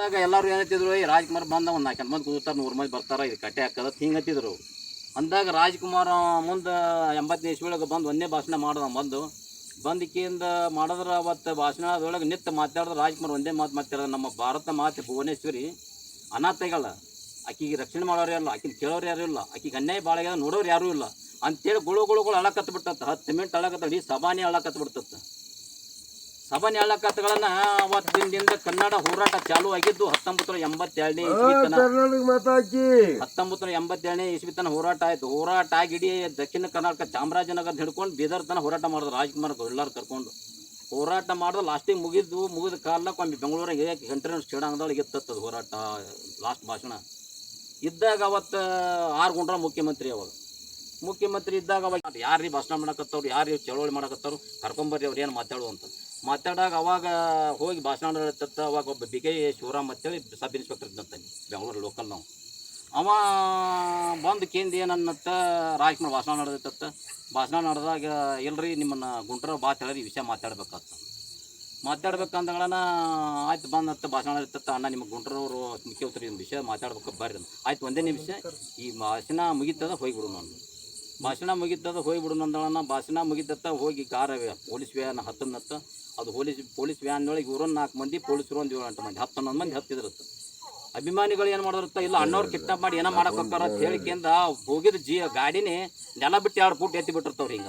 ಇದ್ದಾಗ ಎಲ್ಲರೂ ಏನತ್ತಿದ್ರು ಈ ರಾಜ್ಕುಮಾರ್ ಬಂದ ಒಂದು ನಾಲ್ಕು ಮಂದಿ ಕೂತಾರ, ನೂರು ಮಂದಿ ಬರ್ತಾರ, ಇದು ಕಟ್ಟೆ ಹಾಕದ ಹಿಂಗೆ ಹತ್ತಿದ್ರು ಅಂದಾಗ ರಾಜ್ಕುಮಾರ್ ಮುಂದೆ ಎಂಬತ್ತನೇ ಇಸ್ವಿಯೊಳಗೆ ಬಂದು ಒಂದೇ ಭಾಷಣ ಮಾಡ್ದ ಬಂದು. ಬಂದಿಕೆಯಿಂದ ಮಾಡಿದ್ರೆ ಅವತ್ತು ಭಾಷಣ ಅದರೊಳಗೆ ನಿತ್ಯ ಮಾತಾಡಿದ್ರೆ ರಾಜ್ಕುಮಾರ್ ಒಂದೇ ಮಾತು ಮಾತಾಡಿದ, ನಮ್ಮ ಭಾರತ ಮಾತೆ ಭುವನೇಶ್ವರಿ ಅನಾಥಗಳ. ಆಕಿಗೆ ರಕ್ಷಣೆ ಮಾಡೋರು ಇಲ್ಲ, ಆಕಿನ ಕೇಳೋರು ಯಾರು ಇಲ್ಲ, ಆಕಿಗೆ ಅನ್ಯಾಯ ಭಾಳ ನೋಡೋರು ಯಾರೂ ಇಲ್ಲ. ಅಂತೇಳಿ ಗುಳುಗುಳುಗಳು ಅಳಕತ್ತು ಬಿಟ್ಟತ್ತ ಹತ್ತು ಮಿನಿಟ್ ಅಳಕತ್ತ, ಇಡೀ ಸಭಾನೇ ಅಳಕತ್ತು ಬಿಡ್ತತ್ತ. ಸಭಾನೆ ಅಳಕತ್ತುಗಳನ್ನ ಅವತ್ತಿನಿಂದ ಕನ್ನಡ ಹೋರಾಟ ಚಾಲು ಆಗಿದ್ದು ಹತ್ತೊಂಬತ್ತು ನೂರ ಎಂಬತ್ತೆರಡನೇ ಇಸ್ವಿ ತನ ಕರ್ನಾಟಕ ಮಾತಾಕಿ. ಹತ್ತೊಂಬತ್ತು ನೂರ ಎಂಬತ್ತೇಳನೇ ಇಸ್ವಿ ತನ ಹೋರಾಟ ಆಯ್ತು. ಹೋರಾಟ ಆಗಿ ಇಡೀ ದಕ್ಷಿಣ ಕರ್ನಾಟಕ ಚಾಮರಾಜನಗರ ಹಿಡ್ಕೊಂಡು ಬೀದರ್ ತನ ಹೋರಾಟ ಮಾಡಿದ್ರು ರಾಜ್ಕುಮಾರ್ ಎಲ್ಲರೂ ಕರ್ಕೊಂಡು. ಹೋರಾಟ ಮಾಡೋದು ಲಾಸ್ಟಿಗೆ ಮುಗಿದು ಮುಗಿದ ಕಾಲಕ್ಕೆ ಒಮ್ಮೆ ಬೆಂಗಳೂರಿಗೆ ಗಂಟೆ ಕ್ರೀಡಾಂಗದೊಳಗೆ ಎತ್ತದ ಹೋರಾಟ ಲಾಸ್ಟ್ ಭಾಷಣ. ಇದ್ದಾಗ ಅವತ್ತು ಆರು ಗುಂಡ್ರ ಮುಖ್ಯಮಂತ್ರಿ ಅವಾಗ. ಮುಖ್ಯಮಂತ್ರಿ ಇದ್ದಾಗ ಅವಾಗ ಯಾರು ರೀ ಭಾಷಣ ಮಾಡಕತ್ತವ್ರು ಯಾರು ಚಳವಳಿ ಮಾಡಕತ್ತವ್ರು ಕರ್ಕೊಂಬರ್ರಿ ಅವ್ರು ಏನು ಮಾತಾಡುವಂಥದ್ದು ಮಾತಾಡಾಗ ಅವಾಗ ಹೋಗಿ ಭಾಷಣ ಅವಾಗ ಒಬ್ಬ ಬಿ ಕೆ ಶಿವರಾಮ್ ಅಂತೇಳಿ ಸಬ್ ಇನ್ಸ್ಪೆಕ್ಟರ್ ಇದ್ದಂತಾನೆ ಬೆಂಗಳೂರು ಲೋಕಲ್ ನಾವು. ಅವ ಬಂದು ಕೇಂದ್ರ ಏನನ್ನತ್ತ ರಾಜ್ಕುಮಾರ್ ಭಾಷಣ ನಡೆದತ್ತ ಭಾಷಣ ನಡೆದಾಗ, ಇಲ್ರಿ ನಿಮ್ಮನ್ನು ಗುಂಟ್ರ ಬಾ ಹೇಳಿ ವಿಷಯ ಮಾತಾಡ್ಬೇಕತ್ತ ಮಾತಾಡ್ಬೇಕಂದಗಳನ್ನ ಆಯ್ತು ಬಂದತ್ತ ಭಾಷಣ ಇರ್ತತ್ತ ಅಣ್ಣ ನಿಮಗೆ ಗುಂಟ್ರವರು ಮುಖ್ಯಮಂತ್ರಿ ವಿಷಯ ಮಾತಾಡ್ಬೇಕು ಬರ್ರಿ. ಆಯ್ತು ಒಂದೇ ನಿಮಿಷ, ಈ ಭಾಷಣ ಮುಗಿತದ ಹೋಗಿಬಿಡು ನಾನು. ಭಾಷಣ ಮುಗಿತದ ಹೋಗಿಬಿಡು ನಂದಳನ್ನ ಭಾಷಣ ಮುಗಿತತ್ತ ಹೋಗಿ ಕಾರ ಪೊಲೀಸ್ ವ್ಯಾನ್ ಹತ್ತನ್ನತ್ತ ಅದು ಪೊಲೀಸ್ ಪೊಲೀಸ್ ವ್ಯಾನ್ ಒಳಗೆ ಇವರು ನಾಲ್ಕು ಮಂದಿ, ಪೊಲೀಸರು ಒಂದು ಏಳು ಮಂದಿ. ಹತ್ತು ಹನ್ನೊಂದು ಮಂದಿ ಹತ್ತಿದ್ರು ಅಭಿಮಾನಿಗಳು ಏನು ಮಾಡಿದ್ರತ್ತ? ಇಲ್ಲ ಅಣ್ಣವ್ರು ಕಿಡ್ನಾಪ್ ಮಾಡಿ ಏನೋ ಮಾಡಕ್ಕೆ ಹೋಗ್ತಾರ ಅಂತ ಹೇಳಿಕೆಂದ ಹೋಗಿದ ಜೀ ಗಾಡಿನೇ ನೆಲ ಬಿಟ್ಟು ಎರಡು ಫೂಟ್ ಎತ್ತಿ ಬಿಟ್ಟಿರ್ತಾವ್ರಿ ಹಿಂಗ.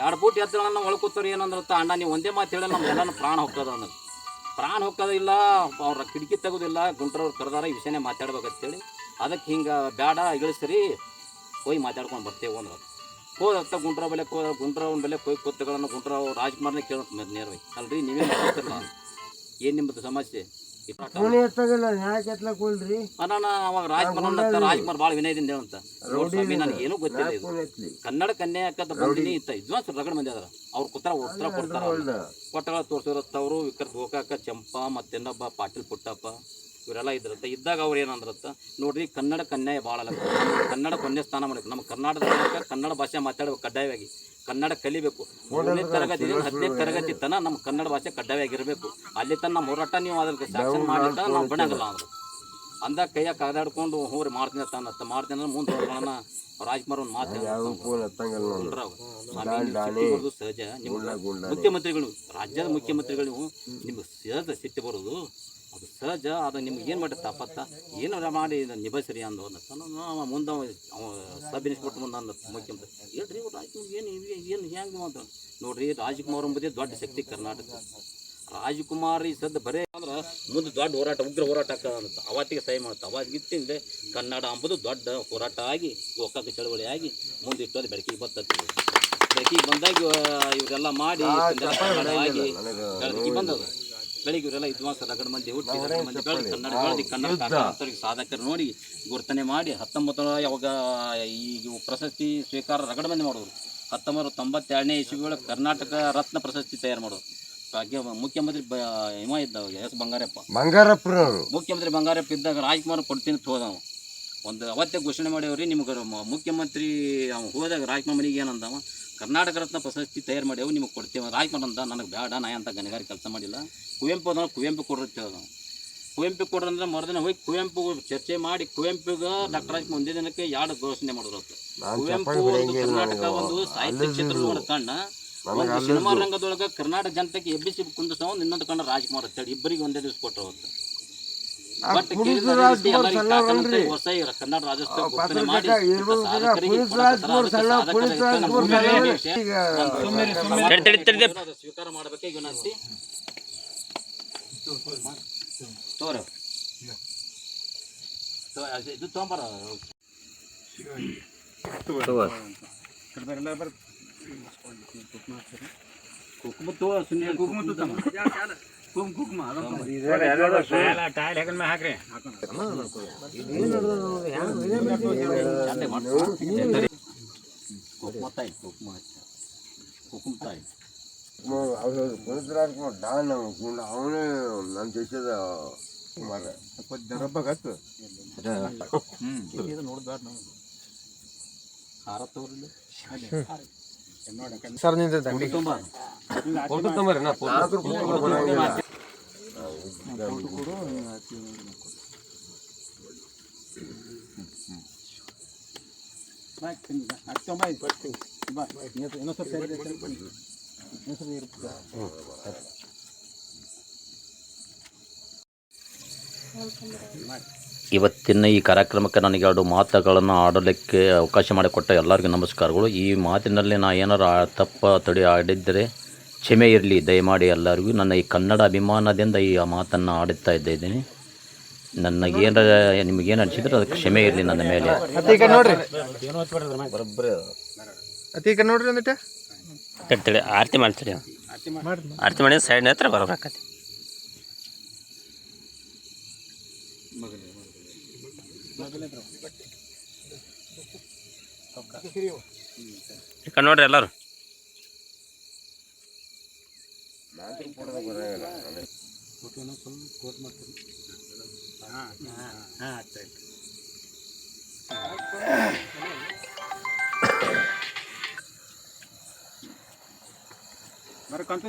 ಎರಡು ಫೂಟ್ ಎತ್ತಗಳನ್ನ ಒಳ್ಕೋತಾರೆ ಏನಂದ್ರತ್ತ ಅಣ್ಣ, ನೀವು ಒಂದೇ ಮಾತು ಹೇಳಿ ನಮ್ಮ ಎಲ್ಲನೂ ಪ್ರಾಣ ಹೋಗ್ತದ ಅನ್ನ ಪ್ರಾಣ ಹೋಗ್ತದಿಲ್ಲ ಅವ್ರ ಕಿಟಕಿ ತೆಗೋದಿಲ್ಲ, ಗುಂಟ್ರವ್ರು ಕರೆದಾರ, ಈ ವಿಷಯನೇ ಮಾತಾಡ್ಬೇಕಂತೇಳಿ. ಅದಕ್ಕೆ ಹಿಂಗೆ ಬೇಡ ಇಳಿಸ್ರಿ. ಹೋಗಿ ಮಾತಾಡ್ಕೊಂಡು ಬರ್ತೇವೆ ಅಂದ್ರೆ ಹೋದತ್ತ ಗುಂಡ್ರ ಬೆಲೆ ಹೋದ ಅವ್ನ ಬೆಲೆ ಹೋಗಿ ಕೂತಗಳನ್ನು ಗುಂಡ್ರ ರಾಜ್ಕುಮಾರ್ನೇ ಕೇಳೋದು ನೇರವಾಗಿ ಅಲ್ರಿ ನೀವೇ ಮಾತಾಡ್ತಿರಲ್ಲ. ಏನು ನಿಮ್ಮದು ಸಮಸ್ಯೆ? ಅಣ್ಣ ಅವಾಗ ರಾಜ್ಕುಮಾರ್ ರಾಜ್ಕುಮಾರ್ ಭಾಳ ವಿನಯದಿಂದ ಹೇಳಂತ ಸ್ವಾಮಿ ನನಗೆ ಏನೂ ಗೊತ್ತಿಲ್ಲ ಇದು. ಕನ್ನಡ ಕನ್ಯಾ ಅಕ್ಕದ ಬಂದಿನಿ ಇತ್ತ. ಇದ್ವಾಸ್ ರಗಡ್ ಮಂದಿ ಅದಾರ. ಅವ್ರು ಕೂತಾರ ಉತ್ತರ ಕೊಡ್ತಾರ ಕೊಟ್ಟಗಳ ತೋರ್ಸಿರತ್ತ ವಿಕ್ರ ಗೋಕಾಕ ಚಂಪಾ ಮತ್ತಿನ್ನೊಬ್ಬ ಪಾಟೀಲ್ ಪುಟ್ಟಪ್ಪ. ಇವರೆಲ್ಲ ಇದ್ರಂತ. ಇದ್ದಾಗ ಅವ್ರು ಏನಂದ್ರತ್ತ ನೋಡ್ರಿ ಕನ್ನಡ ಕನ್ಯಾಯ ಭಾಳ ಅಲ್ಲ. ಕನ್ನಡ ಕೊನೆ ಸ್ಥಾನ ಮಾಡಬೇಕು. ನಮ್ಮ ಕರ್ನಾಟಕದಾಗ ಕನ್ನಡ ಭಾಷೆ ಮಾತಾಡಬೇಕು ಕಡ್ಡಾಯವಾಗಿ. ಕನ್ನಡ ಕಲಿಬೇಕು. ಮೂರನೇ ತರಗತಿ ಹದಿನೈದು ತರಗತಿ ತನ ನಮ್ಮ ಕನ್ನಡ ಭಾಷೆ ಕಡ್ಡಾಯವಾಗಿರಬೇಕು. ಅಲ್ಲಿ ತನ ನಮ್ಮ ಹೋರಾಟ ನೀವು ಅದಕ್ಕೆ ಸಾಕ್ಷನ್ ಮಾಡಿದ ನಾವು ಬಣ್ಣಗಲ್ಲ ಅಂದ್ರೆ ಅಂದ ಕೈಯಾಗ ಕಾದಾಡ್ಕೊಂಡು ಹೋರಿ ಮಾಡ್ತೀನಿ ತಾನ ಅನ್ನತ್ತ ಮಾಡ್ತೀನಿ ಅಂದ್ರೆ ಮುಂದೆ ಹೋಗೋಣ ರಾಜ್ಕುಮಾರ್ ಒಂದು ಮಾತು ಸಹಜ. ಮುಖ್ಯಮಂತ್ರಿಗಳು ರಾಜ್ಯದ ಮುಖ್ಯಮಂತ್ರಿಗಳು ನಿಮ್ಗೆ ಸಹಜ ಸಿಟ್ಟು ಬರೋದು. ಅದು ಸಹಜ ಅದು ನಿಮ್ಗೆ ಏನು ಮಾಡಿ ತಪ್ಪತ್ತ? ಏನಾರ ಮಾಡಿ ನಿಭಾಯಿಸ್ರಿ ನಿಭಾಯಿಸ್ರಿ ಅಂದು ಅವ ಮುಂದೆ ಅವ ಸಬ್ ಇನ್ಸ್ಪೆಕ್ಟರ್ ಮುಂದೆ ಅಂದ ಮುಖ್ಯಮಂತ್ರಿ. ಹೇಳ್ರಿ ಇವ್ರು ರಾಜ್ಕುಮಾರ್ ಏನು ಏನು ಹೆಂಗೆ ಅಂತ ನೋಡ್ರಿ ರಾಜ್ಕುಮಾರ್ ಎಂಬುದೇ ದೊಡ್ಡ ಶಕ್ತಿ ಕರ್ನಾಟಕ. ರಾಜ್ಕುಮಾರ್ ಈ ಸದ್ದ ಬರೇ ಅಂದ್ರೆ ಮುಂದೆ ದೊಡ್ಡ ಹೋರಾಟ ಉಗ್ರ ಹೋರಾಟ ಆಗ್ತದೆ ಅಂತ ಅವತ್ತಿಗೆ ಸಹಿ ಮಾಡುತ್ತೆ ಅವಾಗಿತ್ತಿಂದ ಕನ್ನಡ ಅಂಬುದು ದೊಡ್ಡ ಹೋರಾಟ ಆಗಿ ಗೋಕಾಕ ಚಳವಳಿ ಆಗಿ ಮುಂದೆ ಅದು ಬೆಳಕಿಗೆ ಬರ್ತದೆ ಬೆಳಕಿಗೆ ಬಂದಾಗ ಇವ- ಇವರೆಲ್ಲ ಮಾಡಿ ಬೆಳಕಿಗೆ ಬಂದದ. ಬೆಳಿಗ್ಗೆ ಇವರೆಲ್ಲ ವಿದ್ವಾಂಸ ರಗಡ ಮಂದಿ ಹುಟ್ಟಿ ರಗಡ ಮಂದಿ ಬೆಳೆದು ಕನ್ನಡ ಬೆಳೆದು ಕನ್ನಡ ಸಾಧಕರು ನೋಡಿ ಗುರ್ತನೆ ಮಾಡಿ ಹತ್ತೊಂಬತ್ತು ನೂರ ಯಾವಾಗ ಈಗ ಪ್ರಶಸ್ತಿ ಸ್ವೀಕಾರ ರಗಡ ಮಂದಿ ಮಾಡೋರು. ಹತ್ತೊಂಬತ್ತು ನೂರ ತೊಂಬತ್ತೆರಡನೇ ಇಸ್ವಿ ಒಳಗೆ ಕರ್ನಾಟಕ ರತ್ನ ಪ್ರಶಸ್ತಿ ತಯಾರು ಮಾಡೋರು. ಭಾಗ್ಯ ಮುಖ್ಯಮಂತ್ರಿ ಹಿಮ ಇದ್ದ ಎಸ್ ಬಂಗಾರಪ್ಪ. ಬಂಗಾರಪ್ಪನವರು. ಮುಖ್ಯಮಂತ್ರಿ ಬಂಗಾರಪ್ಪ ಇದ್ದಾಗ ರಾಜ್ಕುಮಾರ್ ಕೊಡ್ತೀನಿ ಅವ ಒಂದು ಅವತ್ತೇ ಘೋಷಣೆ ಮಾಡ್ಯಾವ್ರಿ ನಿಮ್ಗೆ ಮುಖ್ಯಮಂತ್ರಿ ಅವ್ನು ಹೋದಾಗ ರಾಜ್ಕುಮಾರ್ ಮನೆಗೆ ಏನಂದವ? ಕರ್ನಾಟಕ ರತ್ನ ಪ್ರಶಸ್ತಿ ತಯಾರು ಮಾಡ್ಯಾವ ನಿಮಗೆ ಕೊಡ್ತೇವೆ. ರಾಜ್ಮನ್ ಅಂತ ನನಗೆ ಬೇಡ ನಾ ಅಂತ ಗಣಿಗಾರಿ ಕೆಲಸ ಮಾಡಿಲ್ಲ. ಕುವೆಂಪು ಅಂದ್ರೆ ಕುವೆಂಪು ಕೊಡ್ರಿ ಅಂತ ಕುವೆಂಪು ಕೊಡ್ರಂದ್ರೆ ಮರುದಿನ ಹೋಗಿ ಕುವೆಂಪು ಚರ್ಚೆ ಮಾಡಿ ಕುವೆಂಪುಗ ಡಾಕ್ಟರ್ ರಾಜ್ ಒಂದೇ ದಿನಕ್ಕೆ ಎರಡು ಘೋಷಣೆ ಮಾಡಿದ್ರು. ಕುವೆಂಪು ಒಂದು ಕರ್ನಾಟಕ ಒಂದು ಸಾಹಿತ್ಯ ಚಿತ್ರ ಕಣ್ಣ ಒಂದು ಸಿನಿಮಾ ರಂಗದೊಳಗೆ ಕರ್ನಾಟಕ ಜನತೆಗೆ ಎಬ್ಬಿಸಿ ಕುಂದಿಸೋ ಇನ್ನೊಂದು ಕಣ್ಣ ರಾಜ್ಕುಮಾರ್ ಅಂತೇಳಿ ಇಬ್ಬರಿಗೆ ಒಂದೇ ದಿವಸ ಕೊಟ್ಟರು ಅವತ್ತು ಬಟ್ ರೀತಿ ಎಲ್ಲರಿಗೆ ಕಾಕನಂತೆ ಹೊಸ ಈ ಕನ್ನಡ ರಾಜ್ಯೋತ್ಸವ ಘೋಷಣೆ ಮಾಡಿ ಸ್ವೀಕಾರ ಮಾಡಬೇಕೆ ವಿನಂತಿ ತೋರ ಇದು ತೊಗೊಂಬರ ಕುಕುಮ ತೋ ಸುನ್ಯ ಕುಕುಮ ಕುಕುಮ ಕುಕುಮ ಅವನೇ ನನ್ನ ದೇಶದ ಕುಮಾರ ಖಾರ ತೋರಿಲ್ಲ ಸರ್ ನಿಂತ ತುಂಬ ಕೊಡಂಗಿಲ್ಲ. ಇವತ್ತಿನ ಈ ಕಾರ್ಯಕ್ರಮಕ್ಕೆ ನನಗೆ ಎರಡು ಮಾತುಗಳನ್ನು ಆಡಲಿಕ್ಕೆ ಅವಕಾಶ ಮಾಡಿಕೊಟ್ಟ ಎಲ್ಲರಿಗೂ ನಮಸ್ಕಾರಗಳು. ಈ ಮಾತಿನಲ್ಲಿ ನಾನು ಏನಾರು ತಪ್ಪ ತಡಿ ಆಡಿದ್ದರೆ ಕ್ಷಮೆ ಇರಲಿ ದಯಮಾಡಿ ಎಲ್ಲರಿಗೂ. ನನ್ನ ಈ ಕನ್ನಡ ಅಭಿಮಾನದಿಂದ ಈ ಮಾತನ್ನು ಆಡುತ್ತಾ ಇದ್ದೇನೆ. ನನಗೇನಾರ ನಿಮಗೇನು ಅನಿಸಿದ್ರೆ ಅದಕ್ಕೆ ಕ್ಷಮೆ ಇರಲಿ ನನ್ನ ಮೇಲೆ. ನೋಡ್ರಿ. ತಡಿ ಆರತಿ ಮಾಡ್ತೀರಿ? ಆರತಿ ಮಾಡಿ ಸೈಡ್ ಹತ್ರ ಕಡೆ ನೋಡ್ರಿ ಎಲ್ಲರೂ. ಮಾತ್ರ ಕೊಡೋದು ಬರೋಂಗಿಲ್ಲ ಬರ ಕಂತ